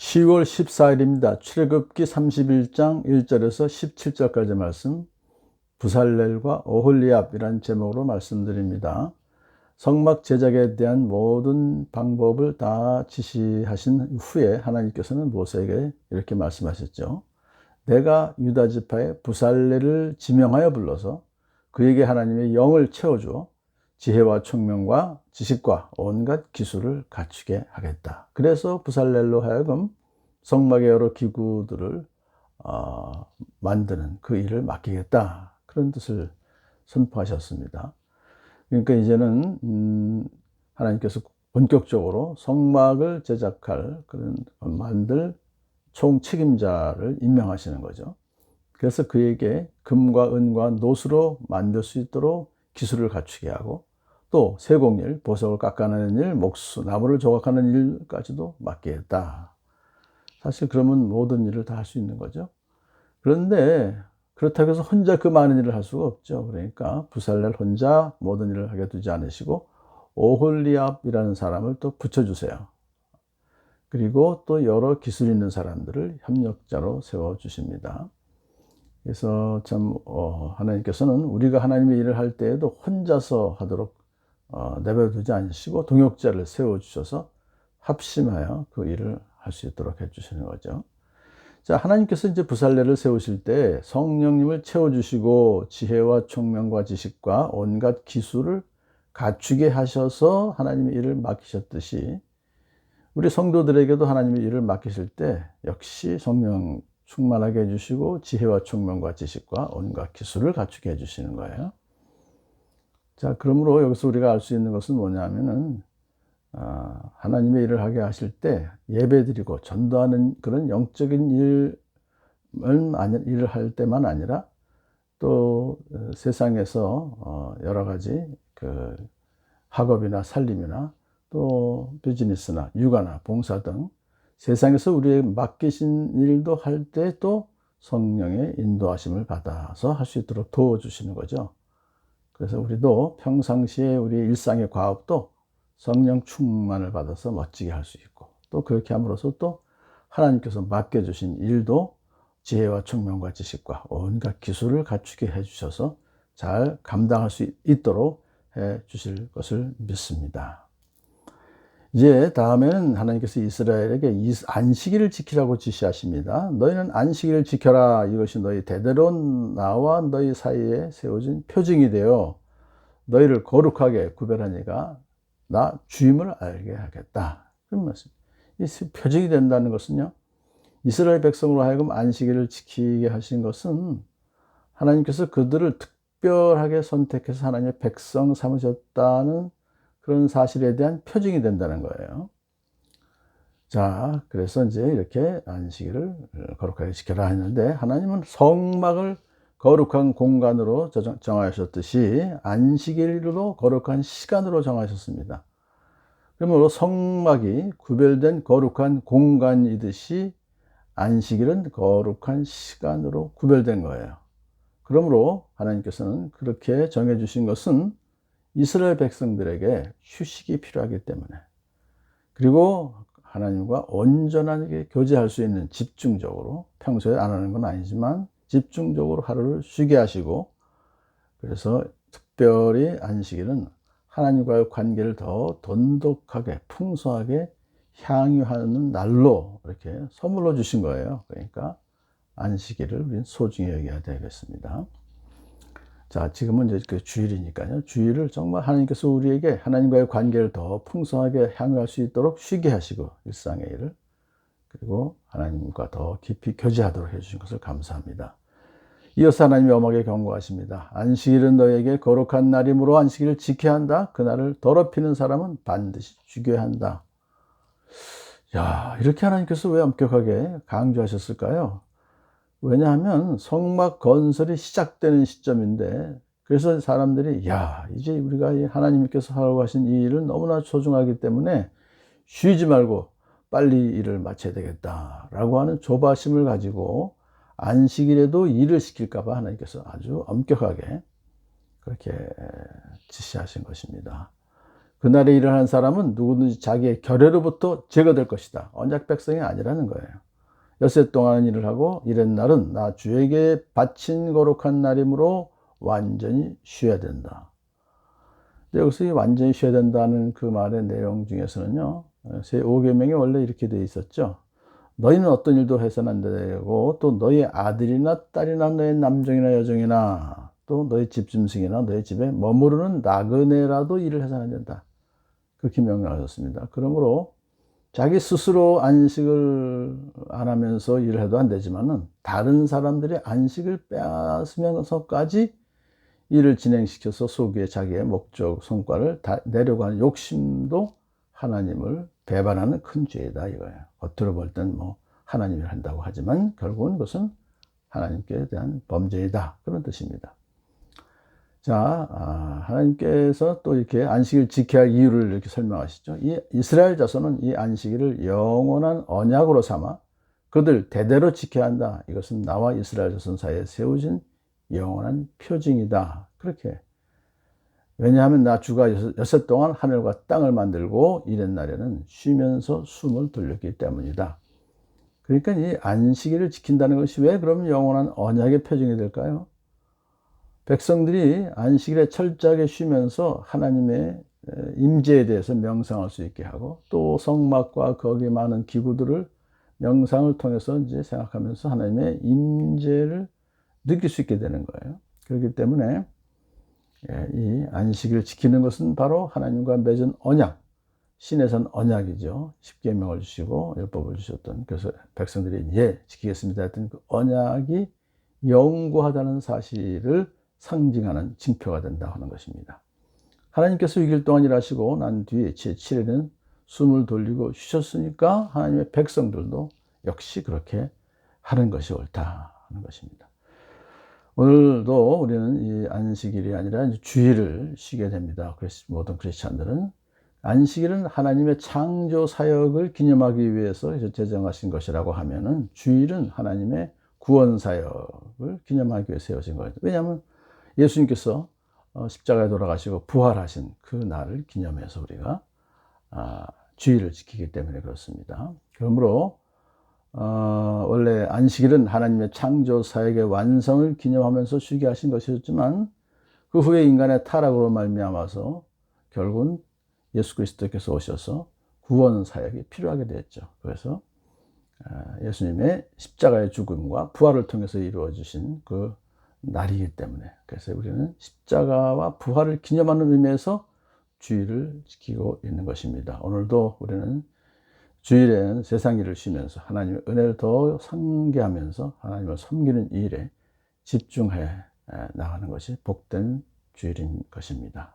10월 14일입니다. 출애굽기 31장 1절에서 17절까지 말씀 부살렐과 오홀리압이라는 제목으로 말씀드립니다. 성막 제작에 대한 모든 방법을 다 지시하신 후에 하나님께서는 모세에게 이렇게 말씀하셨죠. 내가 유다 지파의 부살렐을 지명하여 불러서 그에게 하나님의 영을 채워주어 지혜와 총명과 지식과 온갖 기술을 갖추게 하겠다. 그래서 부살렐로 하여금 성막의 여러 기구들을 어, 만드는 그 일을 맡기겠다. 그런 뜻을 선포하셨습니다. 그러니까 이제는 음, 하나님께서 본격적으로 성막을 제작할 그런 만들 총 책임자를 임명하시는 거죠. 그래서 그에게 금과 은과 노수로 만들 수 있도록 기술을 갖추게 하고 또 세공일, 보석을 깎아내는 일, 목수, 나무를 조각하는 일까지도 맡기겠다. 사실 그러면 모든 일을 다 할 수 있는 거죠. 그런데 그렇다고 해서 혼자 그 많은 일을 할 수가 없죠. 그러니까 부살렐 혼자 모든 일을 하게 두지 않으시고 오홀리압이라는 사람을 또 붙여주세요. 그리고 또 여러 기술 있는 사람들을 협력자로 세워주십니다. 그래서 참 어, 하나님께서는 우리가 하나님의 일을 할 때에도 혼자서 하도록 어, 내버려두지 않으시고 동역자를 세워주셔서 합심하여 그 일을 할 수 있도록 해주시는 거죠. 자, 하나님께서 이제 부살레를 세우실 때 성령님을 채워주시고 지혜와 총명과 지식과 온갖 기술을 갖추게 하셔서 하나님의 일을 맡기셨듯이 우리 성도들에게도 하나님의 일을 맡기실 때 역시 성령 충만하게 해주시고 지혜와 총명과 지식과 온갖 기술을 갖추게 해주시는 거예요. 자, 그러므로 여기서 우리가 알 수 있는 것은 뭐냐면은, 아, 하나님의 일을 하게 하실 때 예배 드리고 전도하는 그런 영적인 일을, 일을 할 때만 아니라 또 어, 세상에서 어, 여러 가지 그 학업이나 살림이나 또 비즈니스나 육아나 봉사 등 세상에서 우리의 맡기신 일도 할 때 또 성령의 인도하심을 받아서 할 수 있도록 도와주시는 거죠. 그래서 우리도 평상시에 우리 일상의 과업도 성령 충만을 받아서 멋지게 할 수 있고 또 그렇게 함으로써 또 하나님께서 맡겨주신 일도 지혜와 총명과 지식과 온갖 기술을 갖추게 해주셔서 잘 감당할 수 있도록 해 주실 것을 믿습니다. 이제 다음에는 하나님께서 이스라엘에게 안식일을 지키라고 지시하십니다. 너희는 안식일을 지켜라. 이것이 너희 대대로 나와 너희 사이에 세워진 표징이 되어 너희를 거룩하게 구별하니까 나 주임을 알게 하겠다. 그런 말씀. 이 표징이 된다는 것은요. 이스라엘 백성으로 하여금 안식일을 지키게 하신 것은 하나님께서 그들을 특별하게 선택해서 하나님의 백성 삼으셨다는 그런 사실에 대한 표징이 된다는 거예요. 자, 그래서 이제 이렇게 안식일을 거룩하게 지켜라 했는데 하나님은 성막을 거룩한 공간으로 정하셨듯이 안식일로 거룩한 시간으로 정하셨습니다. 그러므로 성막이 구별된 거룩한 공간이듯이 안식일은 거룩한 시간으로 구별된 거예요. 그러므로 하나님께서는 그렇게 정해주신 것은 이스라엘 백성들에게 휴식이 필요하기 때문에 그리고 하나님과 온전하게 교제할 수 있는 집중적으로 평소에 안 하는 건 아니지만 집중적으로 하루를 쉬게 하시고 그래서 특별히 안식일은 하나님과의 관계를 더 돈독하게 풍성하게 향유하는 날로 이렇게 선물로 주신 거예요. 그러니까 안식일을 우리는 소중히 여겨야 되겠습니다. 자, 지금은 이제 그 주일이니까요. 주일을 정말 하나님께서 우리에게 하나님과의 관계를 더 풍성하게 향유할 수 있도록 쉬게 하시고 일상의 일을 그리고 하나님과 더 깊이 교제하도록 해주신 것을 감사합니다. 이어서 하나님이 엄하게 경고하십니다. 안식일은 너에게 거룩한 날이므로 안식일을 지켜야 한다. 그날을 더럽히는 사람은 반드시 죽여야 한다. 야, 이렇게 하나님께서 왜 엄격하게 강조하셨을까요? 왜냐하면 성막 건설이 시작되는 시점인데 그래서 사람들이 야 이제 우리가 하나님께서 하라고 하신 이 일을 너무나 소중하기 때문에 쉬지 말고 빨리 일을 마쳐야 되겠다라고 하는 조바심을 가지고 안식일에도 일을 시킬까봐 하나님께서 아주 엄격하게 그렇게 지시하신 것입니다. 그날에 일을 하는 사람은 누구든지 자기의 결례로부터 제거될 것이다. 언약 백성이 아니라는 거예요. 엿새 동안 일을 하고 이런 날은 나 주에게 바친 거룩한 날이므로 완전히 쉬어야 된다. 여기서 이 완전히 쉬어야 된다는 그 말의 내용 중에서는요, 제 5계명이 원래 이렇게 되어 있었죠. 너희는 어떤 일도 해서는 안 되고, 또 너희 아들이나 딸이나 너희 남종이나 여종이나, 또 너희 집 짐승이나 너희 집에 머무르는 나그네라도 일을 해서는 안 된다. 그렇게 명령하셨습니다. 그러므로 자기 스스로 안식을 안 하면서 일을 해도 안 되지만은 다른 사람들의 안식을 빼앗으면서까지 일을 진행시켜서 소기에 자기의 목적, 성과를 다 내려고 하는 욕심도 하나님을 배반하는 큰 죄이다 이거예요. 겉으로 볼 땐 뭐 하나님이 한다고 하지만 결국은 그것은 하나님께 대한 범죄이다. 그런 뜻입니다. 자, 아, 하나님께서 또 이렇게 안식을 지켜야 할 이유를 이렇게 설명하시죠. 이 이스라엘 자손은 이 안식일을 영원한 언약으로 삼아 그들 대대로 지켜야 한다. 이것은 나와 이스라엘 자손 사이에 세워진 영원한 표징이다. 그렇게. 왜냐하면 나 주가 여섯 동안 하늘과 땅을 만들고 이런 날에는 쉬면서 숨을 돌렸기 때문이다. 그러니까 이 안식일을 지킨다는 것이 왜 그러면 영원한 언약의 표징이 될까요? 백성들이 안식일에 철저하게 쉬면서 하나님의 임재에 대해서 명상할 수 있게 하고 또 성막과 거기 많은 기구들을 명상을 통해서 이제 생각하면서 하나님의 임재를 느낄 수 있게 되는 거예요. 그렇기 때문에 예, 이 안식일을 지키는 것은 바로 하나님과 맺은 언약, 신에선 언약이죠. 십계명을 주시고 율법을 주셨던 그래서 백성들이 예 지키겠습니다 했던 그 언약이 영구하다는 사실을 상징하는 징표가 된다 하는 것입니다. 하나님께서 6일 동안 일하시고 난 뒤에 제7일은 숨을 돌리고 쉬셨으니까 하나님의 백성들도 역시 그렇게 하는 것이 옳다 하는 것입니다. 오늘도 우리는 이 안식일이 아니라 주일을 쉬게 됩니다. 모든 크리스찬들은 안식일은 하나님의 창조 사역을 기념하기 위해서 제정하신 것이라고 하면은 주일은 하나님의 구원 사역을 기념하기 위해 세워진 거예요. 왜냐하면 예수님께서 어, 십자가에 돌아가시고 부활하신 그 날을 기념해서 우리가 아, 주의를 지키기 때문에 그렇습니다. 그러므로 어, 원래 안식일은 하나님의 창조 사역의 완성을 기념하면서 쉬게 하신 것이었지만 그 후에 인간의 타락으로 말미암아서 결국은 예수 그리스도께서 오셔서 구원 사역이 필요하게 되었죠. 그래서 아, 예수님의 십자가의 죽음과 부활을 통해서 이루어 주신 그 날이기 때문에 그래서 우리는 십자가와 부활을 기념하는 의미에서 주일을 지키고 있는 것입니다. 오늘도 우리는 주일에는 세상 일을 쉬면서 하나님의 은혜를 더 상기하면서 하나님을 섬기는 일에 집중해 나가는 것이 복된 주일인 것입니다.